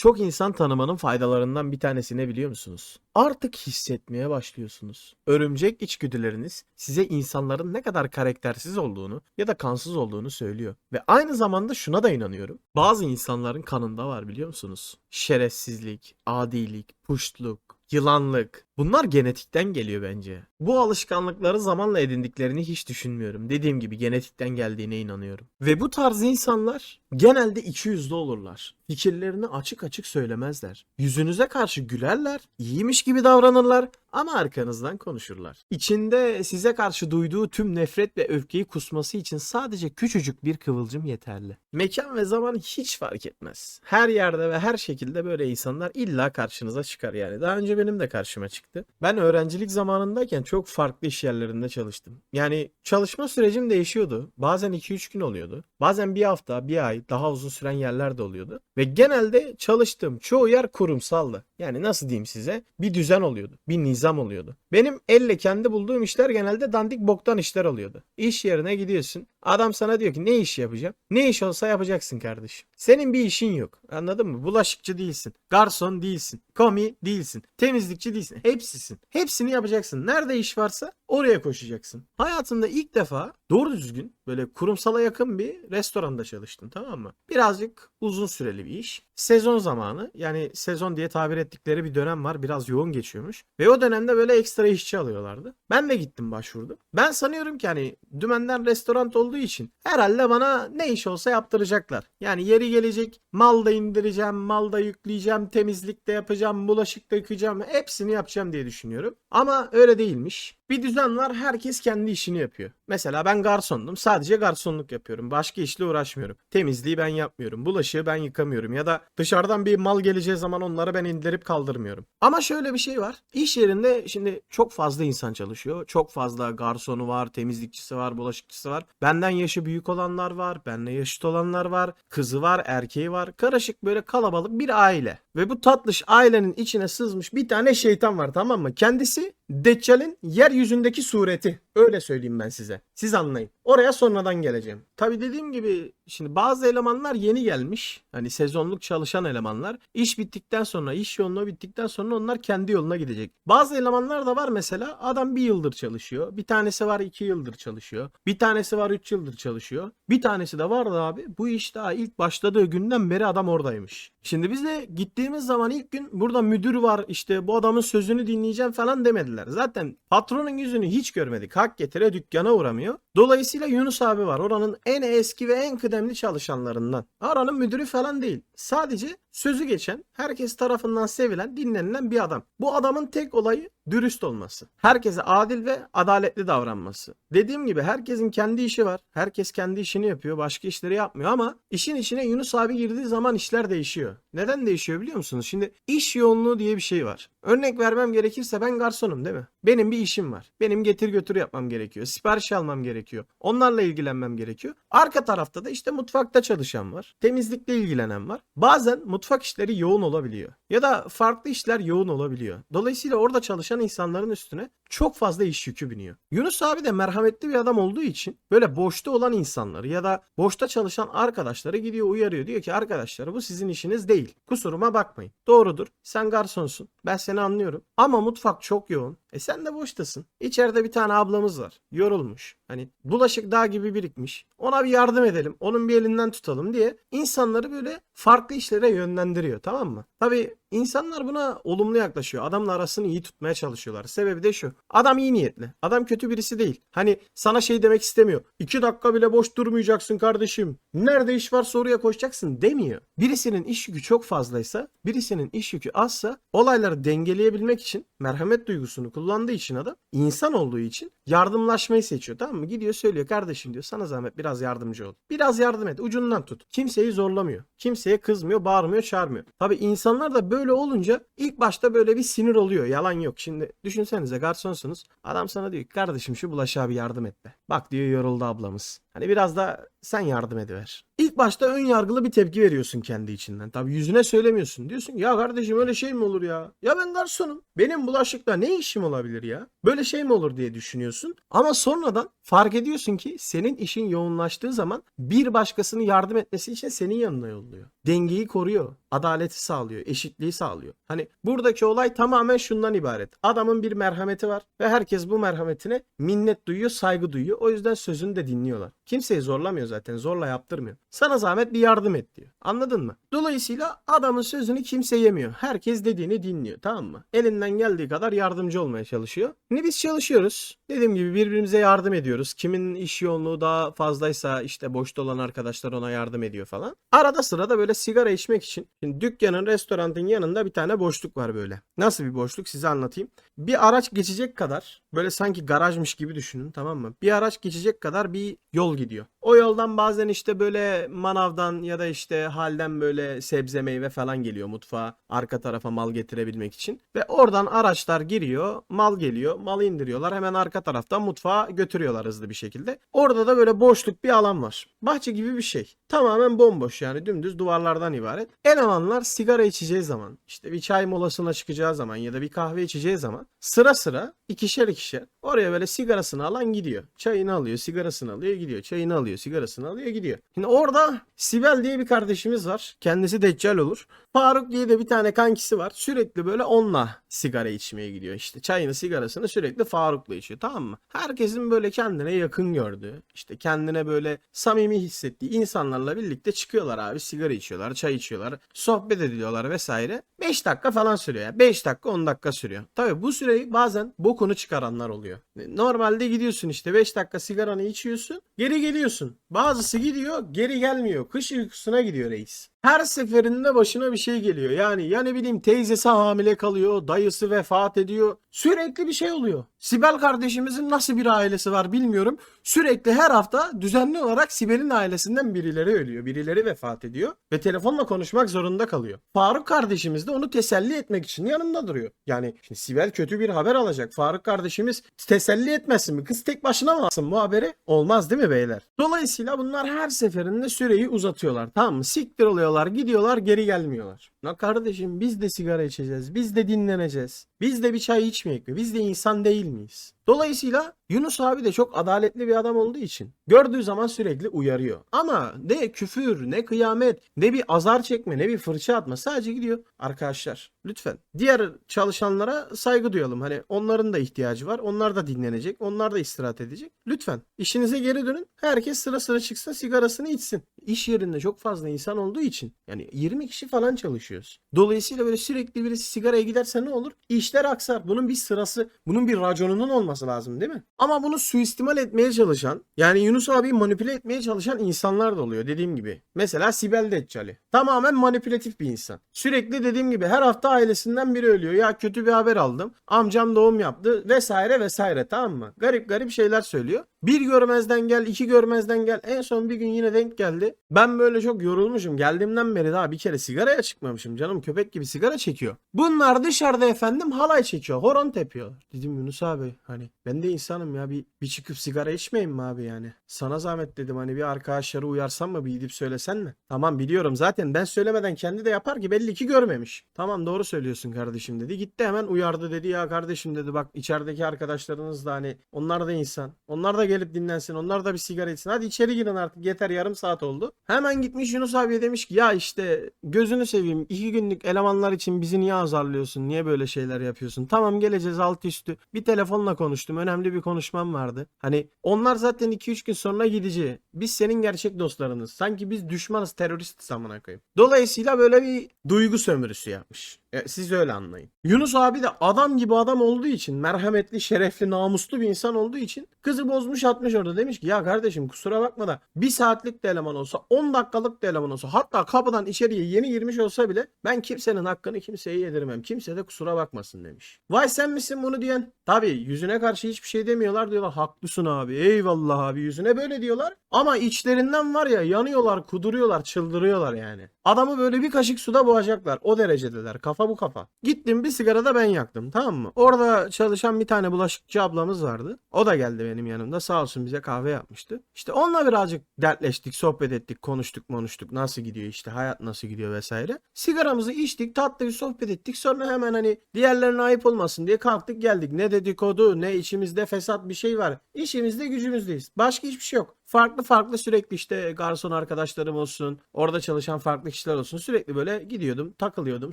Çok insan tanımanın faydalarından bir tanesi ne biliyor musunuz? Artık hissetmeye başlıyorsunuz. Örümcek içgüdüleriniz size insanların ne kadar karaktersiz olduğunu ya da kansız olduğunu söylüyor. Ve aynı zamanda şuna da inanıyorum. Bazı insanların kanında var biliyor musunuz? Şerefsizlik, adilik, puştluk, yılanlık. Bunlar genetikten geliyor bence. Bu alışkanlıkları zamanla edindiklerini hiç düşünmüyorum. Dediğim gibi genetikten geldiğine inanıyorum. Ve bu tarz insanlar genelde iki yüzlü olurlar. Fikirlerini açık açık söylemezler. Yüzünüze karşı gülerler, iyiymiş gibi davranırlar ama arkanızdan konuşurlar. İçinde size karşı duyduğu tüm nefret ve öfkeyi kusması için sadece küçücük bir kıvılcım yeterli. Mekan ve zaman hiç fark etmez. Her yerde ve her şekilde böyle insanlar illa karşınıza çıkar yani. Daha önce benim de karşıma çıktı. Ben öğrencilik zamanındayken çok farklı iş yerlerinde çalıştım. Yani çalışma sürecim değişiyordu. Bazen 2-3 gün oluyordu. Bazen bir hafta, bir ay daha uzun süren yerler de oluyordu. Ve genelde çalıştığım çoğu yer kurumsaldı. Yani nasıl diyeyim size? Bir düzen oluyordu. Bir nizam oluyordu. Benim elle kendi bulduğum işler genelde dandik boktan işler oluyordu. İş yerine gidiyorsun. Adam sana diyor ki ne iş yapacağım? Ne iş olsa yapacaksın kardeşim. Senin bir işin yok. Anladın mı? Bulaşıkçı değilsin. Garson değilsin. Komi değilsin. Temizlikçi değilsin. Hepsisin. Hepsini yapacaksın. Nerede iş varsa oraya koşacaksın. Hayatımda ilk defa doğru düzgün böyle kurumsala yakın bir restoranda çalıştım tamam mı? Birazcık uzun süreli bir iş. Sezon zamanı yani sezon diye tabir ettikleri bir dönem var. Biraz yoğun geçiyormuş. Ve o dönemde böyle ekstra işçi alıyorlardı. Ben de gittim başvurdum. Ben sanıyorum ki hani dümenden restoran olduğu için herhalde bana ne iş olsa yaptıracaklar. Yani yeri gelecek mal da indireceğim, mal da yükleyeceğim, temizlik de yapacağım, bulaşık da yıkayacağım. Hepsini yapacağım diye düşünüyorum. Ama öyle değilmiş. Bir düzen var herkes kendi işini yapıyor. Mesela ben garsondum sadece garsonluk yapıyorum. Başka işle uğraşmıyorum. Temizliği ben yapmıyorum. Bulaşığı ben yıkamıyorum. Ya da dışarıdan bir mal geleceği zaman onları ben indirip kaldırmıyorum. Ama şöyle bir şey var. İş yerinde şimdi çok fazla insan çalışıyor. Çok fazla garsonu var, temizlikçisi var, bulaşıkçısı var. Benden yaşı büyük olanlar var. Benle yaşıt olanlar var. Kızı var, erkeği var. Karışık böyle kalabalık bir aile. Ve bu tatlış ailenin içine sızmış bir tane şeytan var tamam mı? Kendisi Deccal'in yeryüzündeki sureti. Öyle söyleyeyim ben size. Siz anlayın. Oraya sonradan geleceğim. Tabi dediğim gibi şimdi bazı elemanlar yeni gelmiş. Hani sezonluk çalışan elemanlar. İş bittikten sonra, iş yoğunluğu bittikten sonra onlar kendi yoluna gidecek. Bazı elemanlar da var mesela adam bir yıldır çalışıyor. Bir tanesi var iki yıldır çalışıyor. Bir tanesi var üç yıldır çalışıyor. Bir tanesi de vardı abi bu iş daha ilk başladığı günden beri adam oradaymış. Şimdi biz de gittiğimiz zaman ilk gün burada müdür var işte bu adamın sözünü dinleyeceğim falan demediler. Zaten patronun yüzünü hiç görmedik. Hak getire dükkana uğramıyor. Dolayısıyla Yunus abi var. Oranın en eski ve en kıdemli çalışanlarından. Oranın müdürü falan değil. Sadece sözü geçen, herkes tarafından sevilen, dinlenilen bir adam. Bu adamın tek olayı dürüst olması. Herkese adil ve adaletli davranması. Dediğim gibi herkesin kendi işi var. Herkes kendi işini yapıyor. Başka işleri yapmıyor ama işin içine Yunus abi girdiği zaman işler değişiyor. Neden değişiyor biliyor musunuz? Şimdi iş yoğunluğu diye bir şey var. Örnek vermem gerekirse ben garsonum değil mi? Benim bir işim var. Benim getir götür yapmam gerekiyor. Sipariş almam gerekiyor. Onlarla ilgilenmem gerekiyor. Arka tarafta da işte mutfakta çalışan var. Temizlikle ilgilenen var. Bazen mutfak işleri yoğun olabiliyor. Ya da farklı işler yoğun olabiliyor. Dolayısıyla orada çalışan insanların üstüne çok fazla iş yükü biniyor. Yunus abi de merhametli bir adam olduğu için böyle boşta olan insanları ya da boşta çalışan arkadaşları gidiyor uyarıyor. Diyor ki arkadaşlar bu sizin işiniz değil. Kusuruma bakmayın. Doğrudur. Sen garsonsun. Ben seni anlıyorum. Ama mutfak çok yoğun. E sen de boştasın. İçeride bir tane ablamız var. Yorulmuş. Hani bulaşık dağ gibi birikmiş. Ona bir yardım edelim. Onun bir elinden tutalım diye insanları böyle farklı işlere yönlendiriyor. Tamam mı? Tabii insanlar buna olumlu yaklaşıyor. Adamla arasını iyi tutmaya çalışıyorlar. Sebebi de şu. Adam iyi niyetli. Adam kötü birisi değil. Hani sana şey demek istemiyor. İki dakika bile boş durmayacaksın kardeşim. Nerede iş varsa oraya koşacaksın demiyor. Birisinin iş yükü çok fazlaysa, birisinin iş yükü azsa olayları dengeleyebilmek için merhamet duygusunu kullandığı için adam insan olduğu için yardımlaşmayı seçiyor tamam mı? Gidiyor söylüyor kardeşim diyor sana zahmet biraz yardımcı ol. Biraz yardım et ucundan tut. Kimseyi zorlamıyor. Kimseye kızmıyor, bağırmıyor, çağırmıyor. Tabi insanlar da böyle olunca ilk başta böyle bir sinir oluyor. Yalan yok. Şimdi düşünsenize garsonsunuz. Adam sana diyor ki kardeşim şu bulaşığa bir yardım et be. Bak diyor yoruldu ablamız. Hani biraz da sen yardım ediver. İlk başta ön yargılı bir tepki veriyorsun kendi içinden. Tabii yüzüne söylemiyorsun. Diyorsun ya kardeşim öyle şey mi olur ya? Ya ben garsonum. Benim bulaşıkla ne işim olabilir ya? Böyle şey mi olur diye düşünüyorsun. Ama sonradan fark ediyorsun ki senin işin yoğunlaştığı zaman bir başkasının yardım etmesi için senin yanına yolluyor. Dengeyi koruyor. Adaleti sağlıyor. Eşitliği sağlıyor. Hani buradaki olay tamamen şundan ibaret. Adamın bir merhameti var ve herkes bu merhametine minnet duyuyor, saygı duyuyor. O yüzden sözünü de dinliyorlar. Kimseyi zorlamıyor zaten. Zorla yaptırmıyor. Sana zahmet bir yardım et diyor. Anladın mı? Dolayısıyla adamın sözünü kimse yemiyor. Herkes dediğini dinliyor. Tamam mı? Elinden geldiği kadar yardımcı olmaya çalışıyor. Şimdi biz çalışıyoruz. Dediğim gibi birbirimize yardım ediyoruz. Kimin iş yoğunluğu daha fazlaysa işte boşta olan arkadaşlar ona yardım ediyor falan. Arada sırada böyle sigara içmek için. Şimdi dükkanın, restoranın yanında bir tane boşluk var böyle. Nasıl bir boşluk size anlatayım. Bir araç geçecek kadar böyle sanki garajmış gibi düşünün tamam mı? Bir araç geçecek kadar bir yol gidiyor. O yoldan bazen işte böyle manavdan ya da işte halden böyle sebze meyve falan geliyor mutfağa arka tarafa mal getirebilmek için. Ve oradan araçlar giriyor, mal geliyor, malı indiriyorlar. Hemen arka taraftan mutfağa götürüyorlar hızlı bir şekilde. Orada da böyle boşluk bir alan var. Bahçe gibi bir şey. Tamamen bomboş yani dümdüz duvarlardan ibaret. Elemanlar sigara içeceği zaman, işte bir çay molasına çıkacağı zaman ya da bir kahve içeceği zaman sıra sıra ikişer ikişer oraya böyle sigarasını alan gidiyor. Çayını alıyor, sigarasını alıyor, gidiyor. Çayını alıyor, sigarasını alıyor, gidiyor. Şimdi orada Sibel diye bir kardeşimiz var. Kendisi deccal olur. Faruk diye de bir tane kankisi var. Sürekli böyle onunla sigara içmeye gidiyor. İşte çayını sigarasını sürekli Faruk'la içiyor tamam mı? Herkesin böyle kendine yakın gördüğü, işte kendine böyle samimi hissettiği insanlarla birlikte çıkıyorlar abi. Sigara içiyorlar, çay içiyorlar, sohbet ediyorlar vesaire. 5 dakika falan sürüyor. Yani 5 dakika 10 dakika sürüyor. Tabii bu süreyi bazen bokunu çıkaranlar oluyor. Normalde gidiyorsun işte 5 dakika sigaranı içiyorsun, geri geliyorsun. Bazısı gidiyor, geri gelmiyor. Kış uykusuna gidiyor reis. Her seferinde başına bir şey geliyor. Yani ya ne bileyim teyzesi hamile kalıyor, dayısı vefat ediyor. Sürekli bir şey oluyor. Sibel kardeşimizin nasıl bir ailesi var bilmiyorum. Sürekli her hafta düzenli olarak Sibel'in ailesinden birileri ölüyor, birileri vefat ediyor ve telefonla konuşmak zorunda kalıyor. Faruk kardeşimiz de onu teselli etmek için yanında duruyor. Yani şimdi Sibel kötü bir haber alacak. Faruk kardeşimiz teselli etmesin mi? Kız tek başına mı alsın bu haberi? Olmaz değil mi beyler? Dolayısıyla bunlar her seferinde süreyi uzatıyorlar. Tamam mı? Siktir oluyorlar, gidiyorlar, geri gelmiyorlar. La kardeşim biz de sigara içeceğiz. Biz de dinleneceğiz. Biz de bir çay içmeyek mi? Biz de insan değil miyiz? Dolayısıyla Yunus abi de çok adaletli bir adam olduğu için gördüğü zaman sürekli uyarıyor. Ama ne küfür, ne kıyamet, ne bir azar çekme, ne bir fırça atma. Sadece gidiyor. Arkadaşlar lütfen diğer çalışanlara saygı duyalım. Hani onların da ihtiyacı var. Onlar da dinlenecek. Onlar da istirahat edecek. Lütfen işinize geri dönün. Herkes sıra sıra çıksın sigarasını içsin. İş yerinde çok fazla insan olduğu için yani 20 kişi falan çalışıyoruz. Dolayısıyla böyle sürekli birisi sigaraya giderse ne olur? İşler aksar. Bunun bir sırası, bunun bir raconunun olması lazım değil mi? Ama bunu suistimal etmeye çalışan, yani Yunus abiyi manipüle etmeye çalışan insanlar da oluyor dediğim gibi. Mesela Sibel Deccali. Tamamen manipülatif bir insan. Sürekli dediğim gibi her hafta ailesinden biri ölüyor. Ya kötü bir haber aldım. Amcam doğum yaptı vesaire vesaire tamam mı? Garip garip şeyler söylüyor. Bir görmezden gel, iki görmezden gel. En son bir gün yine denk geldi. Ben böyle çok yorulmuşum. Geldiğimden beri daha bir kere sigaraya çıkmamışım. Canım köpek gibi sigara çekiyor. Bunlar dışarıda efendim halay çekiyor. Horon tepiyor. Dedim Yunus abi hani ben de insanım ya bir, bir çıkıp sigara içmeyeyim mi abi yani? Sana zahmet dedim hani bir arkadaşları uyarsam mı bir gidip söylesen mi? Tamam biliyorum zaten ben söylemeden kendi de yapar ki belli ki görmemiş. Tamam doğru söylüyorsun kardeşim dedi. Gitti hemen uyardı dedi ya kardeşim dedi bak içerideki arkadaşlarınız da hani onlar da insan. Onlar da gelip dinlensin. Onlar da bir sigara içsin. Hadi içeri girin artık yeter yarım saat oldu. Hemen gitmiş Yunus abiye demiş ki ya işte gözünü seveyim iki günlük elemanlar için bizi niye azarlıyorsun? Niye böyle şeyler yapıyorsun? Tamam geleceğiz alt üstü. Bir telefonla konuştum. Önemli bir konuşmam vardı. Hani onlar zaten 2-3 gün sonra gidici. Biz senin gerçek dostlarınız. Sanki biz düşmanız teröristiz amına koyayım. Dolayısıyla böyle bir duygu sömürüsü yapmış. E, siz öyle anlayın. Yunus abi de adam gibi adam olduğu için merhametli, şerefli, namuslu bir insan olduğu için kızı bozmuş atmış orada. Demiş ki ya kardeşim kusura bakma da bir saatlik de eleman olsa 10 dakikalık da eleman olsa hatta kapıdan içeriye yeni girmiş olsa bile ben kimsenin hakkını kimseye yedirmem. Kimse de kusura bakmasın demiş. Vay sen misin bunu diyen? Tabi yüzüne karşı hiçbir şey demiyorlar diyorlar. Haklısın abi eyvallah abi yüzüne böyle diyorlar. Ama içlerinden var ya yanıyorlar, kuduruyorlar, çıldırıyorlar yani. Adamı böyle bir kaşık suda boğacaklar. O derecedeler. Kafa kafa bu kafa. Gittim bir sigara da ben yaktım tamam mı? Orada çalışan bir tane bulaşıkçı ablamız vardı. O da geldi benim yanımda sağ olsun bize kahve yapmıştı. İşte onunla birazcık dertleştik, sohbet ettik, konuştuk, konuştuk. Nasıl gidiyor işte hayat nasıl gidiyor vesaire. Sigaramızı içtik, tatlı bir sohbet ettik. Sonra hemen hani diğerlerine ayıp olmasın diye kalktık geldik. Ne dedikodu, ne içimizde fesat bir şey var. İşimizde gücümüzdeyiz. Başka hiçbir şey yok. Farklı farklı sürekli işte garson arkadaşlarım olsun, orada çalışan farklı kişiler olsun sürekli böyle gidiyordum, takılıyordum,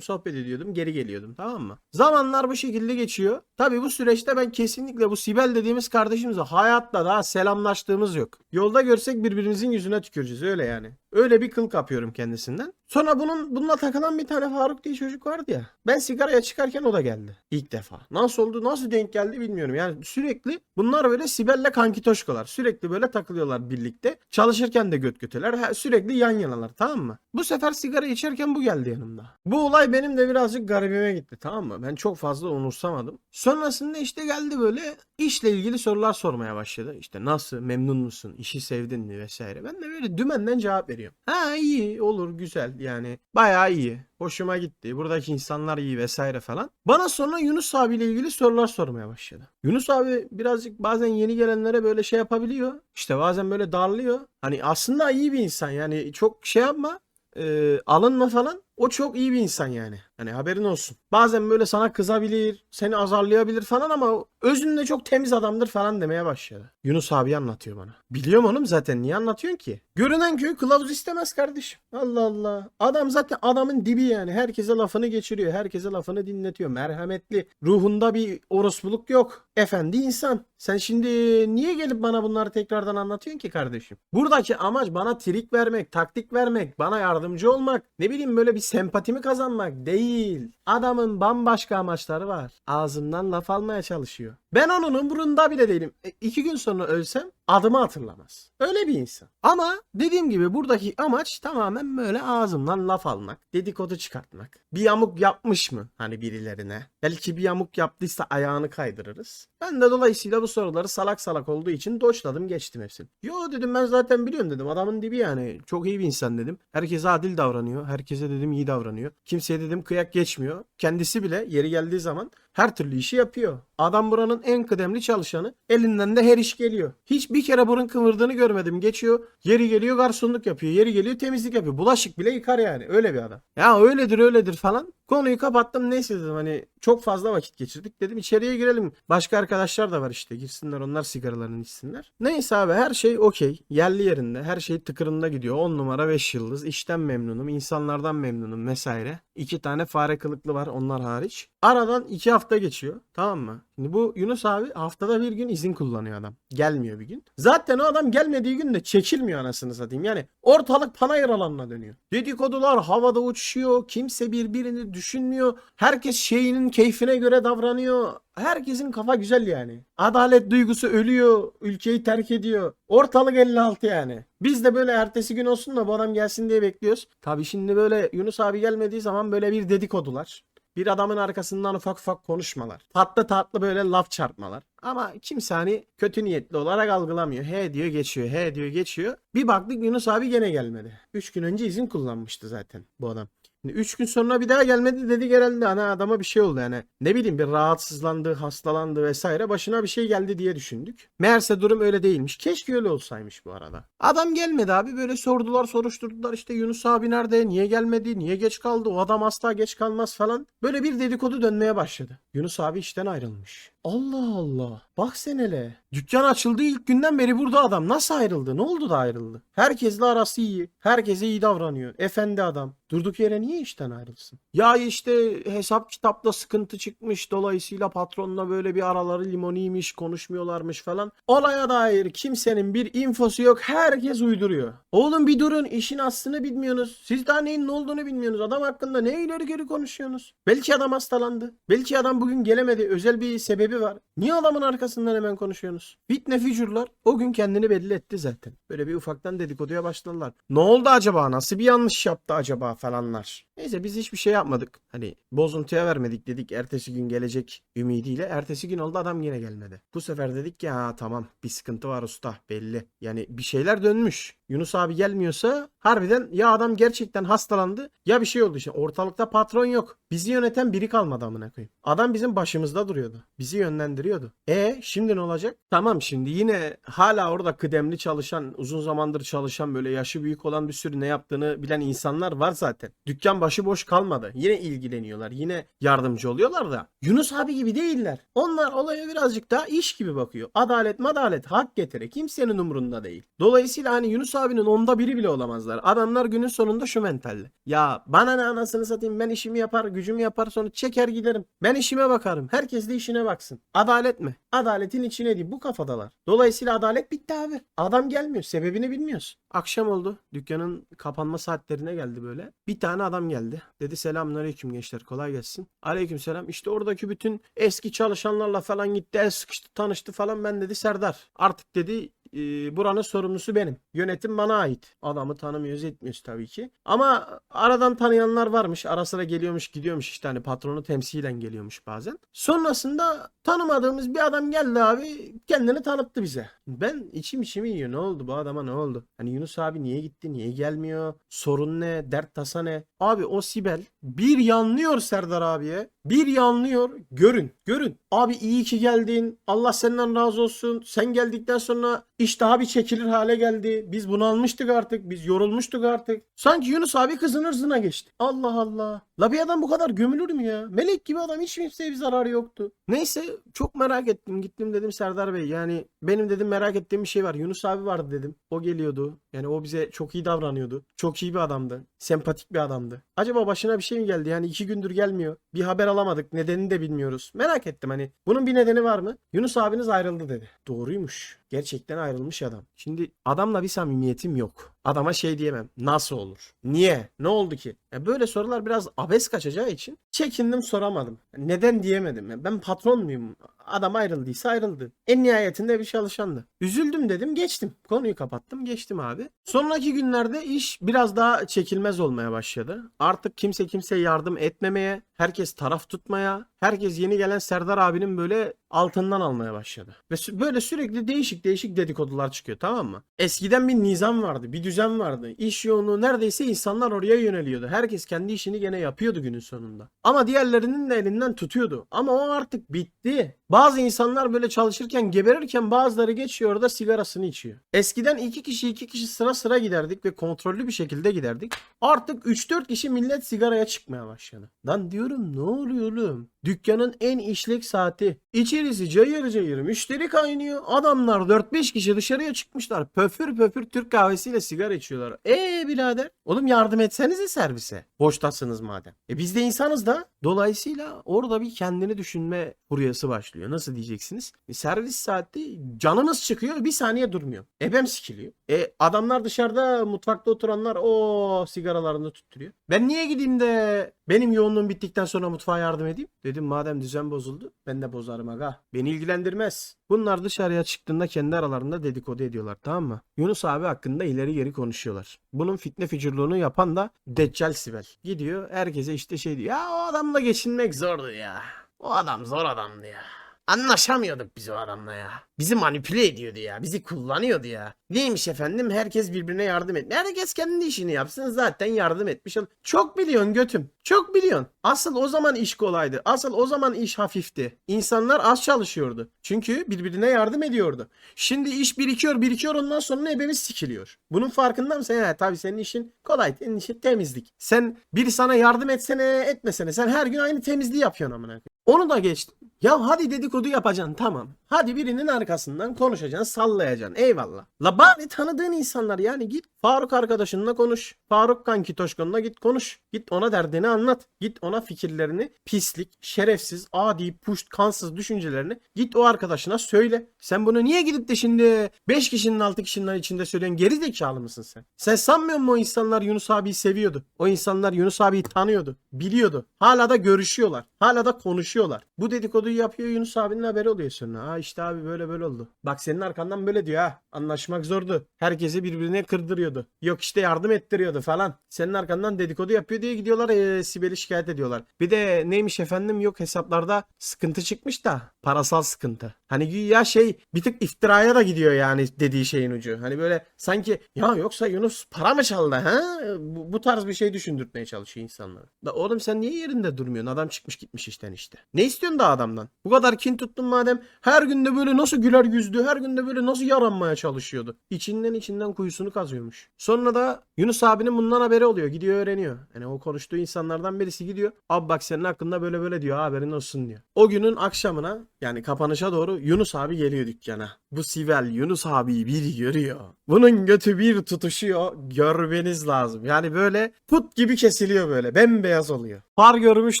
sohbet ediyordum, geri geliyordum tamam mı? Zamanlar bu şekilde geçiyor. Tabii bu süreçte ben kesinlikle bu Sibel dediğimiz kardeşimizle hayatta daha selamlaştığımız yok. Yolda görsek birbirimizin yüzüne tüküreceğiz öyle yani. Öyle bir kıl kapıyorum kendisinden. Sonra bunun bununla takılan bir tane Faruk diye çocuk vardı ya. Ben sigaraya çıkarken o da geldi. İlk defa. Nasıl oldu nasıl denk geldi bilmiyorum. Yani sürekli bunlar böyle Sibel'le kankitoşkolar. Sürekli böyle takılıyorlar birlikte. Çalışırken de göt göteler. Sürekli yan yanalar tamam mı? Bu sefer sigara içerken bu geldi yanımda. Bu olay benim de birazcık garibime gitti tamam mı? Ben çok fazla umursamadım. Sonrasında işte geldi böyle işle ilgili sorular sormaya başladı. İşte nasıl memnun musun? İşi sevdin mi vesaire. Ben de böyle dümenden cevap veriyorum. Ha iyi olur güzel yani bayağı iyi. Hoşuma gitti. Buradaki insanlar iyi vesaire falan. Bana sonra Yunus abiyle ilgili sorular sormaya başladı. Yunus abi birazcık bazen yeni gelenlere böyle şey yapabiliyor. İşte bazen böyle darlıyor. Hani aslında iyi bir insan yani çok şey yapma. e, alınma falan. O çok iyi bir insan yani. Hani haberin olsun. Bazen böyle sana kızabilir, seni azarlayabilir falan ama özünde çok temiz adamdır falan demeye başladı. Yunus abi anlatıyor bana. Biliyorum oğlum zaten niye anlatıyorsun ki? Görünen köy kılavuz istemez kardeşim. Allah Allah. Adam zaten adamın dibi yani. Herkese lafını geçiriyor. Herkese lafını dinletiyor. Merhametli. Ruhunda bir orospuluk yok. Efendi insan. Sen şimdi niye gelip bana bunları tekrardan anlatıyorsun ki kardeşim? Buradaki amaç bana trik vermek, taktik vermek, bana yardımcı olmak, ne bileyim böyle bir sempatimi kazanmak değil. Adamın bambaşka amaçları var. Ağzımdan laf almaya çalışıyor. Ben onun umurunda bile değilim. E, iki gün sonra ölsem adımı hatırlamaz. Öyle bir insan. Ama dediğim gibi buradaki amaç tamamen böyle ağzımdan laf almak, dedikodu çıkartmak. Bir yamuk yapmış mı hani birilerine? Belki bir yamuk yaptıysa ayağını kaydırırız. Ben de dolayısıyla bu soruları salak salak olduğu için doçladım geçtim hepsini. Yo dedim ben zaten biliyorum dedim. Adamın dibi yani. Çok iyi bir insan dedim. Herkese adil davranıyor. Herkese dedim iyi davranıyor. Kimseye dedim kıyak geçmiyor. Kendisi bile yeri geldiği zaman her türlü işi yapıyor. Adam buranın en kıdemli çalışanı. Elinden de her iş geliyor. Hiç bir kere burun kıvırdığını görmedim. Geçiyor. Yeri geliyor garsonluk yapıyor. Yeri geliyor temizlik yapıyor. Bulaşık bile yıkar yani. Öyle bir adam. Ya öyledir öyledir falan. Konuyu kapattım. Neyse dedim hani çok fazla vakit geçirdik. Dedim içeriye girelim. Başka arkadaşlar da var işte. Girsinler onlar sigaralarını içsinler. Neyse abi her şey okey. Yerli yerinde. Her şey tıkırında gidiyor. 10 numara 5 yıldız. İşten memnunum. insanlardan memnunum vesaire. İki tane fare kılıklı var onlar hariç. Aradan iki hafta geçiyor. Tamam mı? Şimdi bu Yunus abi haftada bir gün izin kullanıyor adam. Gelmiyor bir gün. Zaten o adam gelmediği gün de çekilmiyor anasını satayım. Yani ortalık panayır alanına dönüyor. Dedikodular havada uçuşuyor. Kimse birbirini düşünmüyor. Herkes şeyinin keyfine göre davranıyor. Herkesin kafa güzel yani. Adalet duygusu ölüyor. Ülkeyi terk ediyor. Ortalık 56 yani. Biz de böyle ertesi gün olsun da bu adam gelsin diye bekliyoruz. Tabii şimdi böyle Yunus abi gelmediği zaman böyle bir dedikodular. Bir adamın arkasından ufak ufak konuşmalar. Tatlı tatlı böyle laf çarpmalar. Ama kimse hani kötü niyetli olarak algılamıyor. He diyor geçiyor. He diyor geçiyor. Bir baktık Yunus abi gene gelmedi. 3 gün önce izin kullanmıştı zaten bu adam. 3 gün sonra bir daha gelmedi dedi herhalde hani adama bir şey oldu yani. Ne bileyim bir rahatsızlandı, hastalandı vesaire başına bir şey geldi diye düşündük. Meğerse durum öyle değilmiş. Keşke öyle olsaymış bu arada. Adam gelmedi abi böyle sordular soruşturdular işte Yunus abi nerede, niye gelmedi, niye geç kaldı, o adam asla geç kalmaz falan. Böyle bir dedikodu dönmeye başladı. Yunus abi işten ayrılmış. Allah Allah. Bak sen hele. Dükkan açıldığı ilk günden beri burada adam. Nasıl ayrıldı? Ne oldu da ayrıldı? Herkesle arası iyi. Herkese iyi davranıyor. Efendi adam. Durduk yere niye işten ayrılsın? Ya işte hesap kitapta sıkıntı çıkmış. Dolayısıyla patronla böyle bir araları limoniymiş. Konuşmuyorlarmış falan. Olaya dair kimsenin bir infosu yok. Herkes uyduruyor. Oğlum bir durun. işin aslını bilmiyorsunuz. Siz daha neyin ne olduğunu bilmiyorsunuz. Adam hakkında ne ileri geri konuşuyorsunuz? Belki adam hastalandı. Belki adam bugün gelemedi. Özel bir sebebi sebebi var. Niye adamın arkasından hemen konuşuyorsunuz? Fitne fücurlar o gün kendini belli etti zaten. Böyle bir ufaktan dedikoduya başladılar. Ne oldu acaba? Nasıl bir yanlış yaptı acaba falanlar. Neyse biz hiçbir şey yapmadık. Hani bozuntuya vermedik dedik. Ertesi gün gelecek ümidiyle. Ertesi gün oldu adam yine gelmedi. Bu sefer dedik ki ha tamam bir sıkıntı var usta belli. Yani bir şeyler dönmüş. Yunus abi gelmiyorsa harbiden ya adam gerçekten hastalandı ya bir şey oldu işte. Ortalıkta patron yok. Bizi yöneten biri kalmadı amına koyayım. Adam bizim başımızda duruyordu. Bizi yönlendiriyordu. E şimdi ne olacak? Tamam şimdi yine hala orada kıdemli çalışan, uzun zamandır çalışan böyle yaşı büyük olan bir sürü ne yaptığını bilen insanlar var zaten. Dükkan başıboş kalmadı. Yine ilgileniyorlar. Yine yardımcı oluyorlar da. Yunus abi gibi değiller. Onlar olaya birazcık daha iş gibi bakıyor. Adalet madalet hak getire. Kimsenin umurunda değil. Dolayısıyla hani Yunus abinin onda biri bile olamazlar. Adamlar günün sonunda şu mentalle. Ya bana ne anasını satayım ben işimi yapar gücümü yapar sonra çeker giderim. Ben işime bakarım. Herkes de işine baksın. Adalet mi? Adaletin içine değil. Bu kafadalar. Dolayısıyla adalet bitti abi. Adam gelmiyor. Sebebini bilmiyoruz. Akşam oldu. Dükkanın kapanma saatlerine geldi böyle. Bir tane adam geldi. Dedi selamünaleyküm gençler kolay gelsin. Aleykümselam. İşte oradaki bütün eski çalışanlarla falan gitti. El sıkıştı tanıştı falan. Ben dedi Serdar. Artık dedi e, buranın sorumlusu benim. Yönetim bana ait. Adamı tanımıyoruz etmiyoruz tabii ki. Ama aradan tanıyanlar varmış. Ara sıra geliyormuş gidiyormuş işte hani patronu temsilen geliyormuş bazen. Sonrasında tanımadığımız bir adam geldi abi kendini tanıttı bize. Ben içim içimi yiyor. Ne oldu bu adama ne oldu? Hani Yunus abi niye gitti? Niye gelmiyor? Sorun ne? Dert tasa ne? Abi o Sibel bir yanlıyor Serdar abiye. Bir yanlıyor. Görün. Görün. Abi iyi ki geldin. Allah senden razı olsun. Sen geldikten sonra iş daha bir çekilir hale geldi. Biz bunu almıştık artık. Biz yorulmuştuk artık. Sanki Yunus abi kızın ırzına geçti. Allah Allah. La bir adam bu kadar gömülür mü ya? Melek gibi adam hiç kimseye bir zararı yoktu. Neyse çok merak ettim. Gittim dedim Serdar Bey. Yani benim dedim merak ettiğim bir şey var. Yunus abi vardı dedim. O geliyordu. Yani o bize çok iyi davranıyordu. Çok iyi bir adamdı. Sempatik bir adamdı. Acaba başına bir şey mi geldi? Yani iki gündür gelmiyor. Bir haber alamadık. Nedenini de bilmiyoruz. Merak ettim hani. Bunun bir nedeni var mı? Yunus abiniz ayrıldı dedi. Doğruymuş. Gerçekten ayrılmış adam. Şimdi adamla bir samimiyetim yok. Adama şey diyemem. Nasıl olur? Niye? Ne oldu ki? Ya böyle sorular biraz abes kaçacağı için çekindim soramadım. Neden diyemedim. Ya ben patron muyum? Adam ayrıldıysa ayrıldı. En nihayetinde bir çalışandı. Üzüldüm dedim geçtim. Konuyu kapattım geçtim abi. Sonraki günlerde iş biraz daha çekilmez olmaya başladı. Artık kimse kimseye yardım etmemeye, herkes taraf tutmaya, herkes yeni gelen Serdar abinin böyle altından almaya başladı. Ve sü- böyle sürekli değişik değişik dedikodular çıkıyor tamam mı? Eskiden bir nizam vardı, bir düzen vardı. İş yoğunluğu neredeyse insanlar oraya yöneliyordu. Herkes kendi işini gene yapıyordu günün sonunda. Ama diğerlerinin de elinden tutuyordu. Ama o artık bitti. Bazı insanlar böyle çalışırken geberirken bazıları geçiyor orada sigarasını içiyor. Eskiden iki kişi iki kişi sıra sıra giderdik ve kontrollü bir şekilde giderdik. Artık 3-4 kişi millet sigaraya çıkmaya başladı. Lan diyorum ne oluyor oğlum? Dükkanın en işlek saati. İçerisi cayır cayır müşteri kaynıyor. Adamlar 4-5 kişi dışarıya çıkmışlar. Pöfür pöfür Türk kahvesiyle sigara içiyorlar. E birader. Oğlum yardım etsenize servise. Boştasınız madem. E biz de insanız da. Dolayısıyla orada bir kendini düşünme furyası başlıyor. Nasıl diyeceksiniz? E, servis saati canınız çıkıyor bir saniye durmuyor. Ebem sikiliyor. E adamlar dışarıda mutfakta oturanlar o sigaralarını tutturuyor. Ben niye gideyim de benim yoğunluğum bittikten sonra mutfağa yardım edeyim? Dedim madem düzen bozuldu ben de bozarım aga. Beni ilgilendirmez. Bunlar dışarıya çıktığında kendi aralarında dedikodu ediyorlar tamam mı? Yunus abi hakkında ileri geri konuşuyorlar. Bunun fitne fücurluğunu yapan da Deccal Sibel. Gidiyor herkese işte şey diyor. Ya o adamla geçinmek zordu ya. O adam zor adamdı ya. Anlaşamıyorduk biz o adamla ya. Bizi manipüle ediyordu ya. Bizi kullanıyordu ya. Neymiş efendim? Herkes birbirine yardım et. Herkes kendi işini yapsın. Zaten yardım etmiş. Çok biliyorsun götüm. Çok biliyorsun. Asıl o zaman iş kolaydı. Asıl o zaman iş hafifti. İnsanlar az çalışıyordu. Çünkü birbirine yardım ediyordu. Şimdi iş birikiyor birikiyor ondan sonra ebemiz sikiliyor. Bunun farkında mısın? He, tabii senin işin kolay. Senin işin temizlik. Sen biri sana yardım etsene etmesene. Sen her gün aynı temizliği yapıyorsun amına. Onu da geçtim. Ya hadi dedikodu yapacaksın tamam. Hadi birinin arkasından konuşacaksın sallayacaksın eyvallah. La bari tanıdığın insanlar yani git Faruk arkadaşınla konuş. Faruk kanki Toşkon'la git konuş. Git ona derdini anlat. Git ona fikirlerini pislik, şerefsiz, adi, puşt, kansız düşüncelerini git o arkadaşına söyle. Sen bunu niye gidip de şimdi 5 kişinin 6 kişinin içinde söyleyen geri zekalı mısın sen? Sen sanmıyor musun o insanlar Yunus abiyi seviyordu? O insanlar Yunus abiyi tanıyordu, biliyordu. Hala da görüşüyorlar. Hala da konuşuyorlar. Bu dedikodu dedikoduyu yapıyor Yunus abinin haberi oluyor sonra. Ha işte abi böyle böyle oldu. Bak senin arkandan böyle diyor ha. Anlaşmak zordu. Herkesi birbirine kırdırıyordu. Yok işte yardım ettiriyordu falan. Senin arkandan dedikodu yapıyor diye gidiyorlar e, Sibel'i şikayet ediyorlar. Bir de neymiş efendim yok hesaplarda sıkıntı çıkmış da parasal sıkıntı. Hani güya şey bir tık iftiraya da gidiyor yani dediği şeyin ucu. Hani böyle sanki ya yoksa Yunus para mı çaldı ha? Bu, bu tarz bir şey düşündürtmeye çalışıyor insanlara. Da oğlum sen niye yerinde durmuyorsun? Adam çıkmış gitmiş işten işte. Ne istiyorsun da adamdan? Bu kadar kin tuttun madem her günde böyle nasıl güler yüzlü, her günde böyle nasıl yaranmaya çalışıyordu. İçinden içinden kuyusunu kazıyormuş. Sonra da Yunus abinin bundan haberi oluyor. Gidiyor öğreniyor. Yani o konuştuğu insanlardan birisi gidiyor. Abi bak senin hakkında böyle böyle diyor haberin olsun diyor. O günün akşamına yani kapanışa doğru Yunus abi geliyor dükkana. Bu Sibel Yunus abiyi bir görüyor. Bunun götü bir tutuşuyor. Görmeniz lazım. Yani böyle put gibi kesiliyor böyle. Bembeyaz oluyor. Far görmüş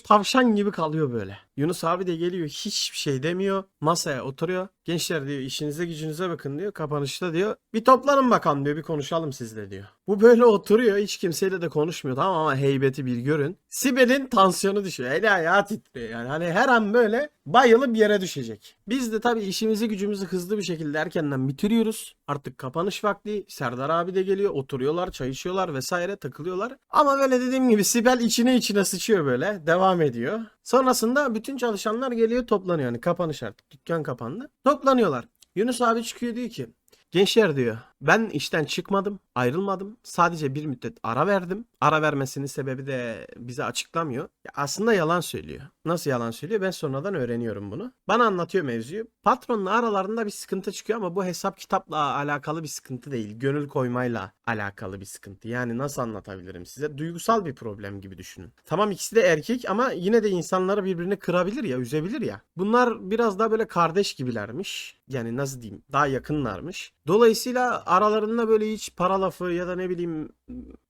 tavşan gibi kalıyor böyle. Yunus abi de geliyor hiçbir şey demiyor. Masaya oturuyor. Gençler diyor işinize gücünüze bakın diyor. Kapanışta diyor. Bir toplanın bakalım diyor. Bir konuşalım sizle diyor. Bu böyle oturuyor. Hiç kimseyle de konuşmuyor tamam ama heybeti bir görün. Sibel'in tansiyonu düşüyor. Eli ayağı titriyor yani. Hani her an böyle bayılıp yere düşecek. Biz de tabii işimizi gücümüzü hızlı bir şekilde erkenden bitiriyoruz. Artık kapanış vakti. Serdar abi de geliyor. Oturuyorlar, çay içiyorlar vesaire takılıyorlar. Ama böyle dediğim gibi Sibel içine içine sıçıyor böyle. Devam ediyor. Sonrasında bütün çalışanlar geliyor toplanıyor. Yani kapanış artık. Dükkan kapandı. Toplanıyorlar. Yunus abi çıkıyor diyor ki Gençler diyor ben işten çıkmadım ayrılmadım sadece bir müddet ara verdim. Ara vermesinin sebebi de bize açıklamıyor. Ya aslında yalan söylüyor. Nasıl yalan söylüyor ben sonradan öğreniyorum bunu. Bana anlatıyor mevzuyu. Patronla aralarında bir sıkıntı çıkıyor ama bu hesap kitapla alakalı bir sıkıntı değil. Gönül koymayla alakalı bir sıkıntı. Yani nasıl anlatabilirim size? Duygusal bir problem gibi düşünün. Tamam ikisi de erkek ama yine de insanları birbirine kırabilir ya üzebilir ya. Bunlar biraz daha böyle kardeş gibilermiş. Yani nasıl diyeyim daha yakınlarmış. Dolayısıyla aralarında böyle hiç para lafı ya da ne bileyim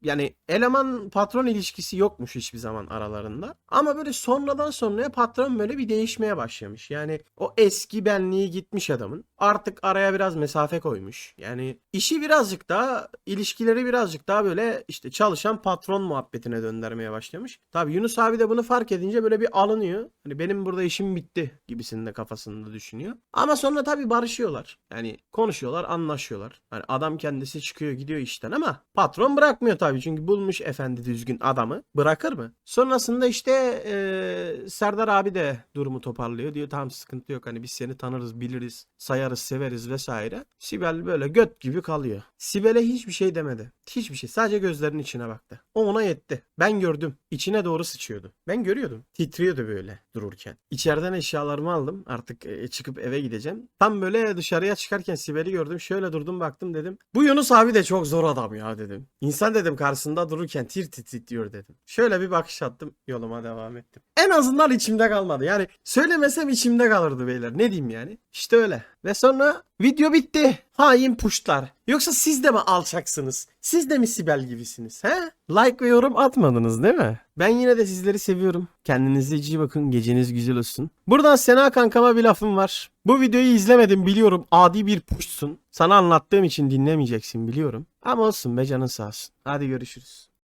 yani eleman patron ilişkisi yokmuş hiçbir zaman aralarında. Ama böyle sonradan sonraya patron böyle bir değişmeye başlamış. Yani o eski benliği gitmiş adamın. Artık araya biraz mesafe koymuş. Yani işi birazcık daha ilişkileri birazcık daha böyle işte çalışan patron muhabbetine döndürmeye başlamış. Tabii Yunus abi de bunu fark edince böyle bir alınıyor. Hani benim burada işim bitti gibisinde kafasında düşünüyor. Ama sonra tabii barışıyorlar. Yani konuşuyorlar, anlaşıyorlar. Hani adam kendisi çıkıyor gidiyor işten ama patron bırakmıyor tabii. Çünkü bulmuş efendi düzgün adamı. Bırakır mı? Sonrasında işte eee, Serdar abi de durumu toparlıyor. Diyor tamam sıkıntı yok. Hani biz seni tanırız, biliriz, sayarız, severiz vesaire. Sibel böyle göt gibi kalıyor. Sibel'e hiçbir şey demedi. Hiçbir şey. Sadece gözlerinin içine baktı. O ona yetti. Ben gördüm. İçine doğru sıçıyordu. Ben görüyordum. Titriyordu böyle dururken. İçeriden eşyalarımı aldım. Artık e, çıkıp eve gideceğim. Tam böyle dışarıya çıkarken Sibel'i gördüm. Şöyle durdum baktım dedim. Bu Yunus abi de çok zor adam ya dedim. İnsan dedim karşısında dururken tir tir titriyor dedim. Şöyle bir bakış attım. Yoluma devam ettim. En azından içimde kalmadı. Yani söylemesem içimde kalırdı beyler. Ne diyeyim yani? İşte öyle. Ve sonra video bitti. Hain puşlar. Yoksa siz de mi alçaksınız? Siz de mi Sibel gibisiniz? He? Like ve yorum atmadınız değil mi? Ben yine de sizleri seviyorum. Kendinize iyi bakın. Geceniz güzel olsun. Buradan Sena kankama bir lafım var. Bu videoyu izlemedim biliyorum. Adi bir puşsun. Sana anlattığım için dinlemeyeceksin biliyorum. Ama olsun be canın sağ olsun. Hadi görüşürüz.